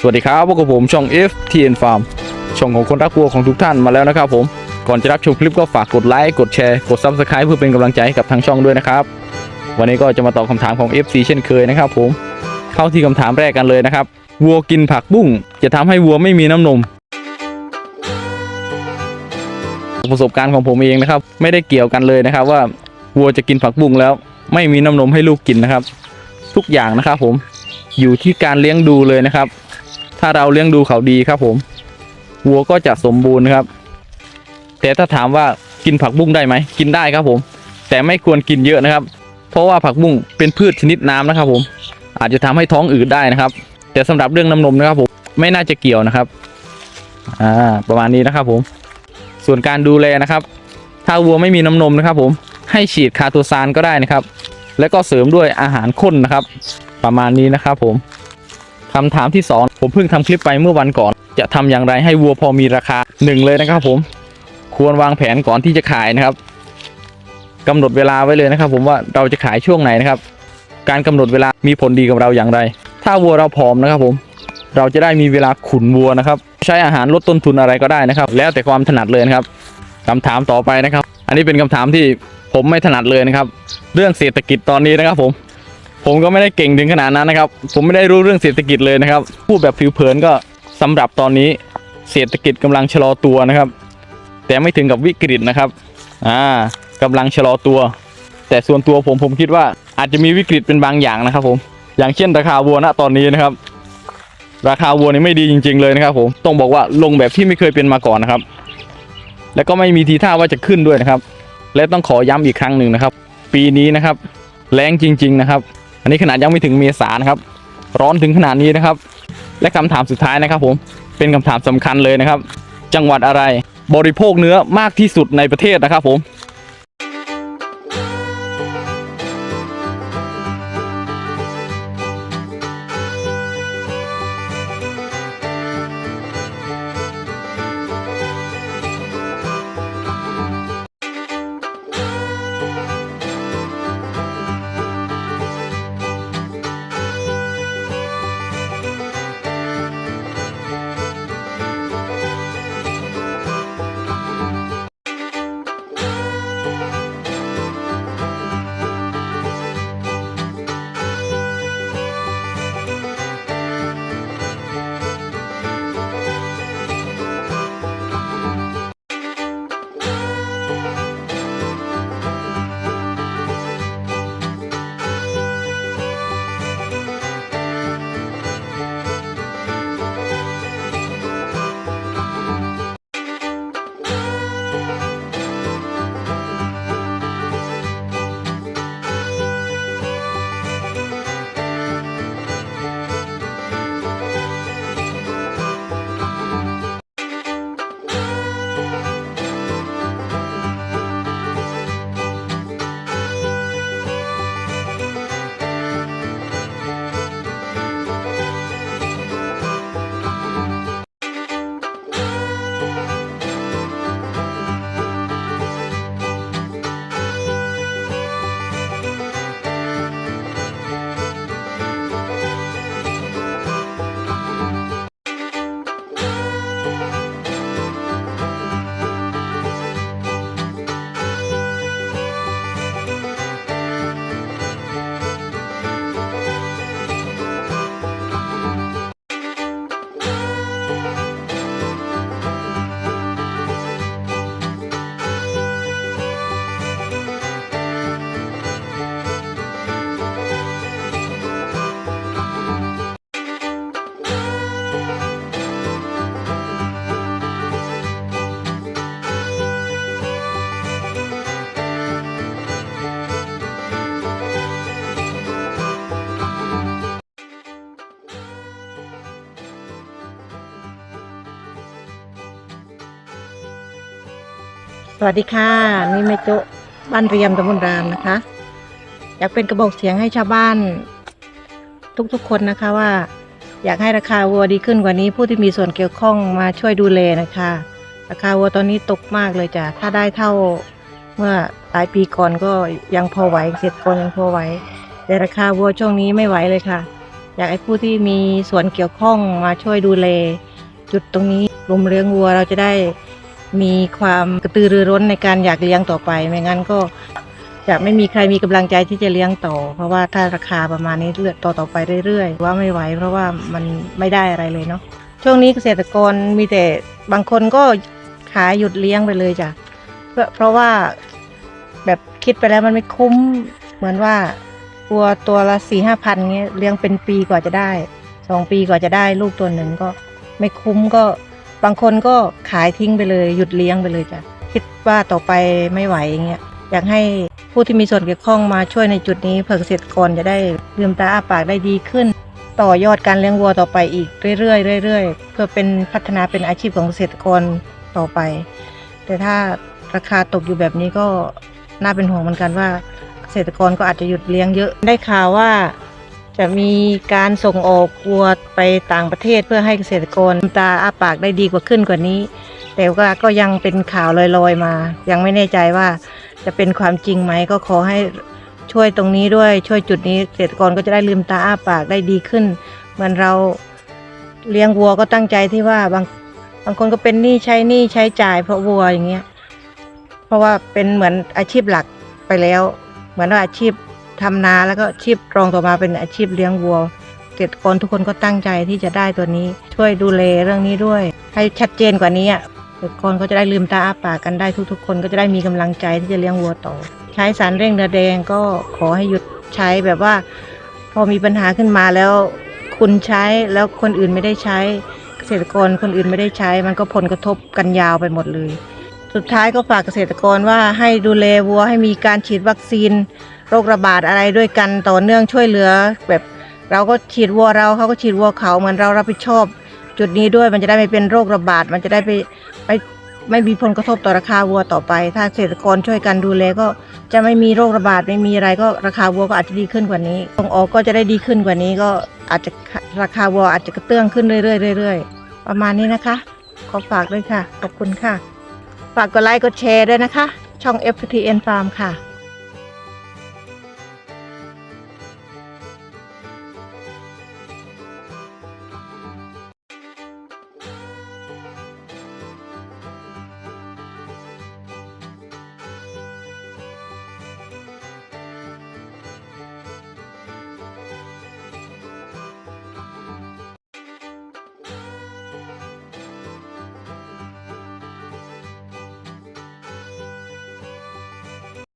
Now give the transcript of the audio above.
สวัสดีครับพวกบผมช่อง FTN Farm ช่องของคนรักวัวของทุกท่านมาแล้วนะครับผม ก่อนจะรับชมคลิปก็ฝากกดไลค์ กดแชร์ กด Subscribe เพื่อเป็นกำลังใจให้กับทางช่องด้วยนะครับ วันนี้ก็จะมาตอบคำถามของ FC เช่นเคยนะครับผม เข้าที่คำถามแรกกันเลยนะครับ วัวกินผักบุ้งจะทำให้วัวไม่มีน้ำนม ประสบการณ์ของผมเองนะครับ ไม่ได้เกี่ยวกันเลยนะครับ ว่าวัวจะกินผักบุ้งแล้ว ไม่มีน้ำนมให้ลูกกินนะครับ ทุกอย่างนะครับผมอยู่ที่การเลี้ยงดูเลยนะครับ ถ้าเราเลี้ยงดูเขาดีครับผมวัวก็จะสมบูรณ์ครับ แต่ถ้าถามว่ากินผักบุ้งได้ไหมกินได้ครับผม แต่ไม่ควรกินเยอะนะครับ เพราะว่าผักบุ้งเป็นพืชชนิดน้ำนะครับ ผม อาจจะทำให้ท้องอืดได้นะครับ แต่สำหรับเรื่องน้ำนมนะครับ ผมไม่น่าจะเกี่ยวนะครับอ่าประมาณนี้นะครับ ผม ส่วนการดูแลนะครับ ถ้าวัวไม่มีน้ำนมนะครับ ผมให้ฉีดคาโตซานก็ได้นะครับ แล้วก็เสริมด้วยอาหารข้นนะครับ ประมาณนี้นะครับผม คำถามที่สองผมเพิ่งทำคลิปไปเมื่อวันก่อน จะทำอย่างไรให้วัวพอมีราคาหนึ่งเลยนะครับผม ควรวางแผนก่อนที่จะขายนะครับกำหนดเวลาไว้เลยนะครับ ผมว่าเราจะขายช่วงไหนนะครับ การกำหนดเวลามีผลดีกับเราอย่างไร ถ้าวัวเราผอมนะครับ ผม เราจะได้มีเวลาขุนวัวนะครับ ใช้อาหารลดต้นทุนอะไรก็ได้นะครับ แล้วแต่ความถนัดเลยนะครับคำถามต่อไปนะครับ อันนี้เป็นคำถามที่ผมไม่ถนัดเลยนะครับ เรื่องเศรษฐกิจตอนนี้นะครับผม ผมก็ไม่ได้เก่งถึงขนาดนั้นนะครับ ผมไม่ได้รู้เรื่องเศรษฐกิจเลยนะครับ พูดแบบผิวเผินก็สำหรับตอนนี้เศรษฐกิจกำลังชะลอตัวนะครับ แต่ไม่ถึงกับวิกฤตนะครับ อ่ากำลังชะลอตัว แต่ส่วนตัวผมผมคิดว่าอาจจะมีวิกฤตเป็นบางอย่างนะครับ ผม อย่างเช่นราคาวัวณตอนนี้นะครับ ราคาวัวนี่ไม่ดีจริง ๆเลยนะครับ ผมต้องบอกว่าลงแบบที่ไม่เคยเป็นมาก่อนนะครับ แล้วก็ไม่มีทีท่าว่าจะขึ้นด้วยนะครับ และต้องขอย้ำอีกครั้งหนึ่งนะครับ ปีนี้นะครับ แรงจริง ๆ นะครับ นนี้ขนาดยังไม่ถึงเมษานะครับ ร้อนถึงขนาดนี้นะครับ และคำถามสุดท้ายนะครับ ผมเป็นคำถามสำคัญเลยนะครับ จังหวัดอะไรบริโภคเนื้อมากที่สุดในประเทศนะครับผม สวัสดีค่ะนี่แม่โจบ้านเรียมตำบลรามนะคะ อยากเป็นกระบอกเสียงให้ชาวบ้าน ทุกๆคนนะคะว่า อยากให้ราคาวัวดีขึ้นกว่านี้ ผู้ที่มีส่วนเกี่ยวข้องมาช่วยดูแลนะคะ ราคาวัวตอนนี้ตกมากเลยจ้ะถ้าได้เท่าเมื่อหลายปีก่อนก็ยังพอไหวเสร็จก่อนยังพอไหวแต่ราคาวัวช่วงนี้ไม่ไหวเลยค่ะ อยากให้ผู้ที่มีส่วนเกี่ยวข้องมาช่วยดูแลจุดตรงนี้กลุ่มเลี้ยงวัวเราจะได้ มีความกระตือรือร้นในการอยากเลี้ยงต่อไป ไม่งั้นก็จะไม่มีใครมีกำลังใจที่จะเลี้ยงต่อ เพราะว่าถ้าราคาประมาณนี้เลือต่อต่อไปเรื่อยๆ ว่าไม่ไหวเพราะว่ามันไม่ได้อะไรเลยเนาะช่วงนี้เกษตรกรมีแต่บางคนก็ขายหยุดเลี้ยงไปเลยจ้ะเพราะเพราะว่าแบบคิดไปแล้วมันไม่คุ้มเหมือนว่าวัวตัวละสี่ห้าพันเงี้ยเลี้ยงเป็นปีกว่าจะได้สองปีกว่าจะได้ลูกตัวหนึ่งก็ไม่คุ้มก็ บางคนก็ขายทิ้งไปเลยหยุดเลี้ยงไปเลยจ้ะคิดว่าต่อไปไม่ไหวอย่างเงี้ยอยากให้ผู้ที่มีส่วนเกี่ยวข้องมาช่วยในจุดนี้เพื่อเกษตรกรจะได้ลืมตาอ้าปากได้ดีขึ้น ต่อยอดการเลี้ยงวัวต่อไปอีกเรื่อยๆเรื่อยๆ เพื่อเป็นพัฒนาเป็นอาชีพของเกษตรกรต่อไป แต่ถ้าราคาตกอยู่แบบนี้ก็น่าเป็นห่วงเหมือนกันว่าเกษตรกรก็อาจจะหยุดเลี้ยงเยอะได้ข่าวว่า จะมีการส่งออกวัวไปต่างประเทศเพื่อให้เกษตรกรตาอ้าปากได้ดีกว่าขึ้นกว่านี้ แต่ว่าก็ยังเป็นข่าวลอยๆมา ยังไม่แน่ใจว่าจะเป็นความจริงไหมก็ขอให้ช่วยตรงนี้ด้วยช่วยจุดนี้เกษตรกรก็จะได้ลืมตาอ้าปากได้ดีขึ้น เหมือนเราเลี้ยงวัวก็ตั้งใจที่ว่าบางบางคนก็เป็นหนี้ใช้หนี้ใช้จ่ายเพราะวัวอย่างเงี้ยเพราะว่าเป็นเหมือนอาชีพหลักไปแล้ว เหมือนว่าอาชีพ ทำนาแล้วก็ชีพรองต่อมาเป็นอาชีพเลี้ยงวัวเกษตรกรทุกคนก็ตั้งใจที่จะได้ตัวนี้ช่วยดูแลเรื่องนี้ด้วย ให้ชัดเจนกว่านี้อะเกษตรกรก็จะได้ลืมตาอ้าปากกันได้ทุก ๆ คนก็จะได้มีกำลังใจที่จะเลี้ยงวัวต่อ ใช้สารเร่งเนื้อแดงก็ขอให้หยุดใช้แบบว่า พอมีปัญหาขึ้นมาแล้ว คุณใช้แล้วคนอื่นไม่ได้ใช้ เกษตรกรคนอื่นไม่ได้ใช้ มันก็ผลกระทบกันยาวไปหมดเลย สุดท้ายก็ฝากเกษตรกรว่าให้ดูแลวัวให้มีการฉีดวัคซีน โรคระบาดอะไรด้วยกันต่อเนื่องช่วยเหลือ แบบเราก็ฉีดวัวเราเขาก็ฉีดวัวเขาเหมือนเรารับผิดชอบ จุดนี้ด้วยมันจะได้ไม่เป็นโรคระบาด มันจะได้ไปไปไม่มีผลกระทบต่อราคาวัวต่อไป ถ้าเกษตรกรช่วยกันดูแลก็จะไม่มีโรคระบาดไม่มีอะไรก็ราคาวัวก็อาจจะดีขึ้นกว่านี้ส่งออกก็จะได้ดีขึ้นกว่านี้ก็อาจจะราคาวัวอาจจะกระเตื้องขึ้นเรื่อยๆเรื่อยๆประมาณนี้นะคะ ขอฝากด้วยค่ะ ขอบคุณค่ะ ฝากกดไลค์กดแชร์ด้วยนะคะ ช่อง FTN Farm ค่ะ